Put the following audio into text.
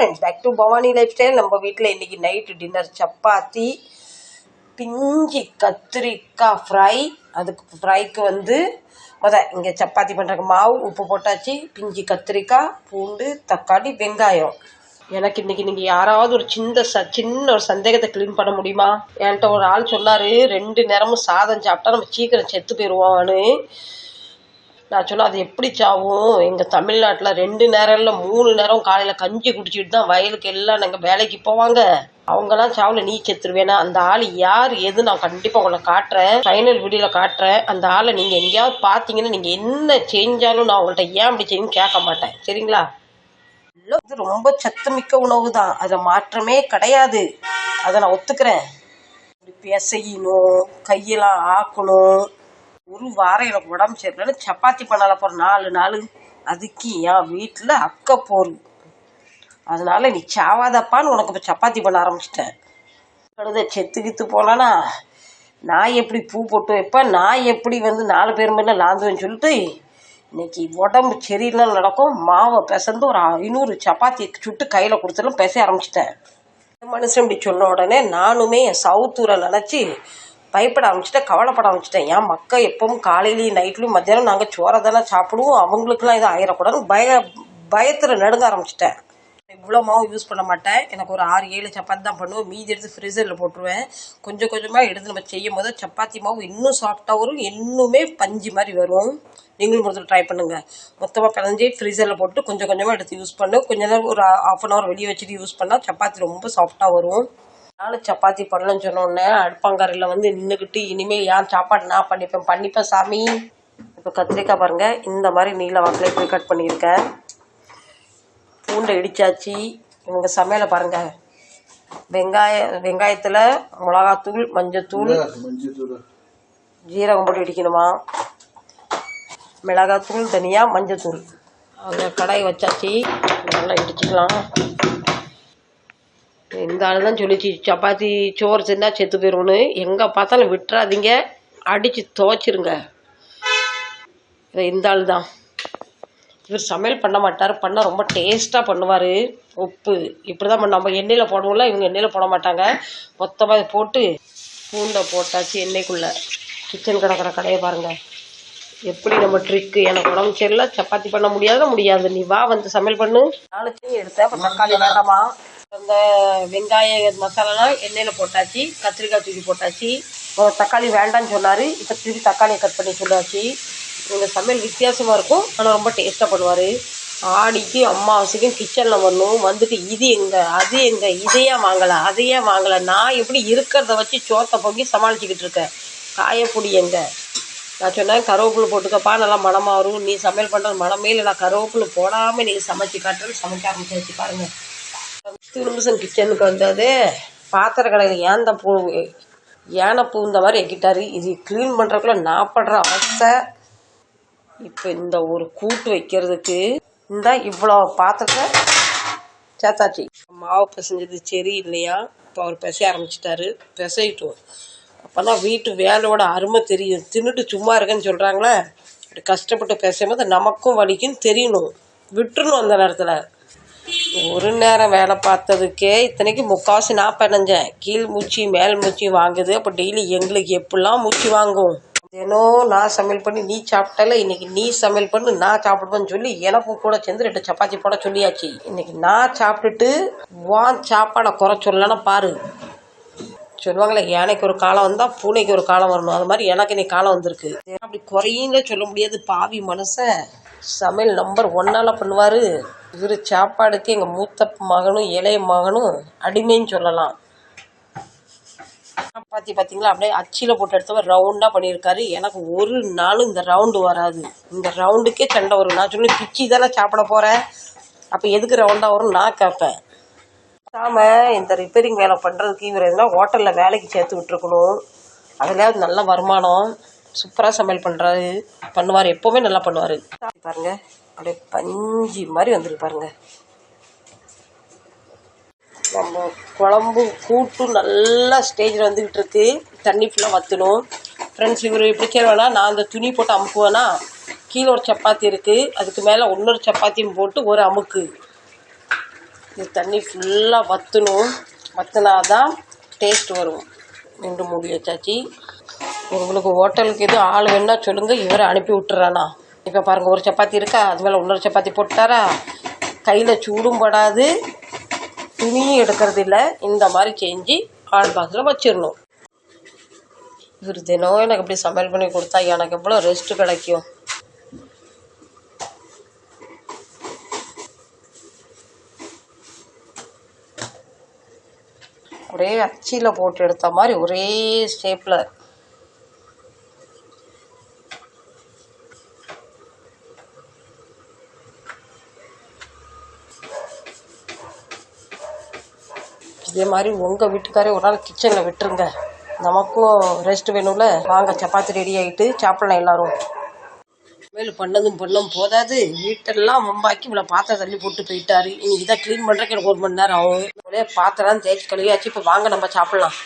Friends back to Bhavani lifestyle நம்ம வீட்டில் இன்றைக்கி நைட்டு டின்னர் சப்பாத்தி பிஞ்சி கத்திரிக்காய் ஃப்ரை அதுக்கு ஃப்ரைக்கு வந்து முத இங்கே சப்பாத்தி பண்ணுறக்கு மாவு உப்பு போட்டாச்சு பிஞ்சி கத்திரிக்காய் பூண்டு தக்காளி வெங்காயம். எனக்கு இன்னைக்கு நீங்கள் யாராவது ஒரு சின்ன ச சின்ன ஒரு சந்தேகத்தை க்ளீன் பண்ண முடியுமா? என்கிட்ட ஒரு ஆள் சொன்னார் ரெண்டு நேரமும் சாதம் சாப்பிட்டா நம்ம சீக்கிரம் செத்து போயிடுவோம்னு நான் சொன்னேன் அது எப்படி சாவும் எங்கள் தமிழ்நாட்டில் ரெண்டு நேரம் இல்லை மூணு நேரம் காலையில் கஞ்சி குடிச்சிட்டு தான் வயலுக்கு எல்லாம் நாங்கள் வேலைக்கு போவாங்க. அவங்கெல்லாம் சாவில் நீ செத்துருவேனா? அந்த ஆள் யார்? எது? நான் கண்டிப்பாக உங்களை காட்டுறேன். ஃபைனல் வீடியோவில் காட்டுறேன். அந்த ஆளை நீங்கள் எங்கேயாவது பார்த்தீங்கன்னா நீங்கள் என்ன செஞ்சாலும் நான் உங்கள்கிட்ட ஏன் அப்படி செய்யும் கேட்க மாட்டேன். சரிங்களா? இது ரொம்ப சத்துமிக்க உணவு தான் அதில் மாற்றமே கிடையாது. அதை நான் ஒத்துக்கிறேன். இப்படி பிசையணும் கையெல்லாம் ஆக்கணும். ஒரு வாரம் எனக்கு உடம்பு சரியில்லைன்னு சப்பாத்தி பண்ணல போகிற நாலு நாள் அதுக்கு என் வீட்டில் அக்க போர். அதனால நீ சாவாதப்பான்னு உனக்கு இப்போ சப்பாத்தி பண்ண ஆரம்பிச்சிட்டேன். கழுத செத்து கித்து போனானா நான் எப்படி பூ போட்டு வைப்பேன்? நான் எப்படி வந்து நாலு பேர் மேலே லாந்துவேன்னு சொல்லிட்டு இன்னைக்கு உடம்பு சரியில்லாம் நடக்கும். மாவை பிசைந்து ஒரு ஐநூறு சப்பாத்தி சுட்டு கையில் கொடுத்துலாம் பேச ஆரம்பிச்சிட்டேன். மனுஷன் இப்படி சொன்ன உடனே நானுமே என் சவுத்தூரை நினச்சி பயப்பட ஆரம்பிச்சிட்டேன் கவலைப்பட ஆரம்பிச்சிட்டேன். ஏன் மக்கள் எப்பவும் காலையிலையும் நைட்லையும் மத்தியானம் நாங்கள் சோறை தானே சாப்பிடுவோம். அவங்களுக்குலாம் எதுவும் ஆயிடக்கூடாதுன்னு பய பயத்தில் நடுங்க ஆரம்பிச்சிட்டேன். இவ்வளோ மாவு யூஸ் பண்ண மாட்டேன். எனக்கு ஒரு ஆறு ஏழு சப்பாத்தி தான் பண்ணுவேன். மீதி எடுத்து ஃப்ரிட்ஜரில் போட்டுருவேன். கொஞ்சம் கொஞ்சமாக எடுத்து நம்ம செய்யும் போது சப்பாத்தி மாவு இன்னும் சாஃப்டாக வரும். இன்னுமே பஞ்சு மாதிரி வரும். நீங்களும் ஒருத்தர் ட்ரை பண்ணுங்கள் மொத்தமாக பிணைஞ்சி ஃப்ரீசரில் போட்டு கொஞ்சம் கொஞ்சமாக எடுத்து யூஸ் பண்ணு. கொஞ்ச நேரம் ஒரு ஆஃப் அன் ஹவர் வெளியே வச்சுட்டு யூஸ் பண்ணால் சப்பாத்தி ரொம்ப சாஃப்டாக வரும். நானும் சப்பாத்தி பண்ணலன்னு சொன்னோடனே அடுப்பாங்கரையில் வந்து நின்றுக்கிட்டு இனிமேல் ஏன் சாப்பாடு நான் பண்ணிப்பேன் பண்ணிப்பேன் சாமி. இப்போ கத்திரிக்காய் பாருங்கள் இந்த மாதிரி நீல வாக்கில் போய் கட் பண்ணியிருக்கேன். பூண்டை இடிச்சாச்சு. இவங்க சமையலை பாருங்கள் வெங்காய வெங்காயத்தில் மிளகாத்தூள் மஞ்சத்தூள் ஜீரகம் போட்டு இடிக்கணுமா? மிளகாத்தூள் தனியா மஞ்சத்தூள். அந்த கடாய் வச்சாச்சு. நல்லா இடிச்சுக்கலாம். இந்த ஆள் தான் சொல்லிச்சு சப்பாத்தி சோறு செஞ்சால் செத்து போயிடும்னு எங்கே பார்த்தாலும் விட்டுறாதீங்க. அடித்து துவைச்சிருங்க. இந்த ஆள் தான். இவர் சமையல் பண்ண மாட்டார் பண்ணால் ரொம்ப டேஸ்ட்டாக பண்ணுவார். உப்பு. இப்படி தான் நம்ம எண்ணெயில் போடுவோம்ல இவங்க எண்ணெயில் போட மாட்டாங்க. மொத்தமாக போட்டு பூண்டை போட்டாச்சு எண்ணெய்க்குள்ளே. கிச்சன் கிடக்கிற கடையை பாருங்கள் எப்படி நம்ம ட்ரிக்கு எனக்கு உடம்பு சரியில்லை சப்பாத்தி பண்ண முடியாத முடியாது. நீ வா வந்து சமையல் பண்ணு. நாளைக்கு எடுத்தேன் தக்காளி வேண்டாமா? அந்த வெங்காய மசாலாலாம் எண்ணெயில் போட்டாச்சு கத்திரிக்காய் தூக்கி போட்டாச்சு. தக்காளி வேண்டாம்னு சொன்னார் இப்போ திருப்பி தக்காளியை கட் பண்ணி சொன்னாச்சு. இந்த சமையல் வித்தியாசமாக இருக்கும் ஆனால் ரொம்ப டேஸ்ட்டாக பண்ணுவார். ஆடிக்கு அம்மாவாசைக்கும் கிச்சனில் வரணும் வந்துட்டு இது எங்கே அது எங்கே இதையே வாங்கலை அதையே வாங்கலை நான் எப்படி இருக்கிறத வச்சு சோத்தை பொங்கி சமாளிச்சுக்கிட்டு இருக்கேன். காயப்பொடி எங்கே? நான் சொன்னேன் கருவேப்பிலை போட்டுக்கப்பா நல்லா மணமாக வரும் நீ சமையல் பண்ணுற மனமே இல்லை நான் கருவேப்பிலை போடாமல் நீங்கள் சமைச்சு காட்டுறேன்னு சமைக்க ஆரம்பிச்சாச்சு பாருங்கள் திரும்பசன் கிச்சனுக்கு வந்தது பாத்திர கடையில் ஏந்த பூ யானை பூந்த மாதிரி எக்கிட்டாரு இது க்ளீன் பண்ணுறதுக்குள்ள நான் படுற அவஸ்தை. இப்போ இந்த ஒரு கூட்டு வைக்கிறதுக்கு இந்த இவ்வளோ பாத்திரத்தை சேத்தாச்சி. மாவு பிசைஞ்சது சரி இல்லையா? இப்போ அவர் பிசைய ஆரம்பிச்சிட்டாரு. பிசையிட்டோம். அப்போ தான் வீட்டு வேலையோட அருமை தெரியும். தின்னுட்டு சும்மா இருக்கேன்னு சொல்கிறாங்களே அப்படி கஷ்டப்பட்டு பேசும்போது நமக்கும் வலிக்கும் தெரியணும். விட்டுறணும் அந்த நேரத்தில். ஒரு நேரம் வேலை பார்த்ததுக்கே இத்தனைக்கு முக்கால்வாசி நான் பிணைஞ்சேன். கீழ் மூச்சு மேல் மூச்சு வாங்குது. அப்போ டெய்லி எங்களுக்கு எப்படிலாம் மூச்சு வாங்கும்? தினம் நான் சமையல் பண்ணி நீ சாப்பிட்டல இன்னைக்கு நீ சமையல் பண்ணு நான் சாப்பிடுவேன்னு சொல்லி எனக்கும் கூட சேர்ந்து ரெண்டு சப்பாத்தி போட சொல்லியாச்சு. இன்னைக்கு நான் சாப்பிட்டுட்டு வான் சாப்பாடை குறை சொல்லலன்னா பாரு. சொல்லுவாங்களே யானைக்கு ஒரு காலம் வந்தால் பூனைக்கு ஒரு காலம் வரணும். அது மாதிரி எனக்கு இன்னைக்கு காலம் வந்திருக்கு. அப்படி குறையின்னு சொல்ல முடியாது பாவி மனுஷன். சமையல் நம்பர் ஒன்னால பண்ணுவார். இவர் சாப்பாடுக்கு எங்கள் மூத்த மகனும் இளைய மகனும் அடிமைன்னு சொல்லலாம். சப்பாத்தி பார்த்தீங்களா அப்படியே அச்சியில் போட்டு எடுத்தவர் ரவுண்டாக பண்ணியிருக்காரு. எனக்கு ஒரு நாளும் இந்த ரவுண்டு வராது. இந்த ரவுண்டுக்கே சண்டை வரும். நான் சொல்லி பிச்சி தானே சாப்பிட போகிறேன் அப்போ எதுக்கு ரவுண்டாக வரும் நான் கேட்பேன் நாம இந்த ரிப்பேரிங் வேலை பண்ணுறதுக்கு இவர் எதுனா ஹோட்டலில் வேலைக்கு சேர்த்து விட்டுருக்கணும். அதுலேயாவது நல்ல வருமானம் சூப்பராக சமையல் பண்ணுறாரு பண்ணுவார். எப்போவுமே நல்லா பண்ணுவார். பாருங்கள் அப்படியே பஞ்சு மாதிரி வந்துருக்கு பாருங்க. நம்ம குழம்பு கூட்டு நல்லா ஸ்டேஜில் வந்துக்கிட்டு இருக்கு தண்ணி ஃபுல்லாக வற்றணும் ஃப்ரெண்ட்ஸ் இவர் எப்படி செய்வேன்னா நான் அந்த துணி போட்டு அமுக்குவேன்னா கீழே ஒரு சப்பாத்தி இருக்குது அதுக்கு மேலே இன்னொரு சப்பாத்தியும் போட்டு ஒரு அமுக்கு. இது தண்ணி ஃபுல்லாக வற்றணும் வற்றினா தான் டேஸ்ட் வரும். ரெண்டு மூடி வச்சாச்சு. உங்களுக்கு ஹோட்டலுக்கு எதுவும் ஆள் வேணா சொல்லுங்கள் இவரை அனுப்பி விட்டுறானா இப்போ பாருங்கள் ஒரு சப்பாத்தி இருக்கா? அது மேலே இன்னொரு சப்பாத்தி போட்டாரா? கையில் சூடும் படாது. துணியும் எடுக்கிறது இல்லை. இந்த மாதிரி செஞ்சு ஹாட் பாக்ஸில் வச்சிடணும். இவர் தினம் எனக்கு இப்படி சமையல் பண்ணி கொடுத்தா எனக்கு எவ்வளோ ரெஸ்ட்டு கிடைக்கும். ஒரே அச்சியில் போட்டு எடுத்த மாதிரி ஒரே ஸ்டேப்பில் இதே மாதிரி உங்கள் வீட்டுக்காரே ஒரு நாள் கிச்சனில் விட்டுருங்க. நமக்கும் ரெஸ்ட் வேணும்ல? வாங்க சப்பாத்தி ரெடி ஆகிட்டு சாப்பிடலாம் எல்லாரும். மேலும் பண்ணதும் பண்ணவும் போதாது. வீட்டெல்லாம் மும்பாக்கி இவ்வளோ பாத்திரம் தள்ளி போட்டு போயிட்டாரு. இனி இதை க்ளீன் பண்ணுறதுக்கு எனக்கு ஒரு மணி நேரம் ஆகும். ஒரே பாத்திரம் தேய்ச்சி கழுவியாச்சு. இப்போ வாங்க நம்ம சாப்பிட்லாம்.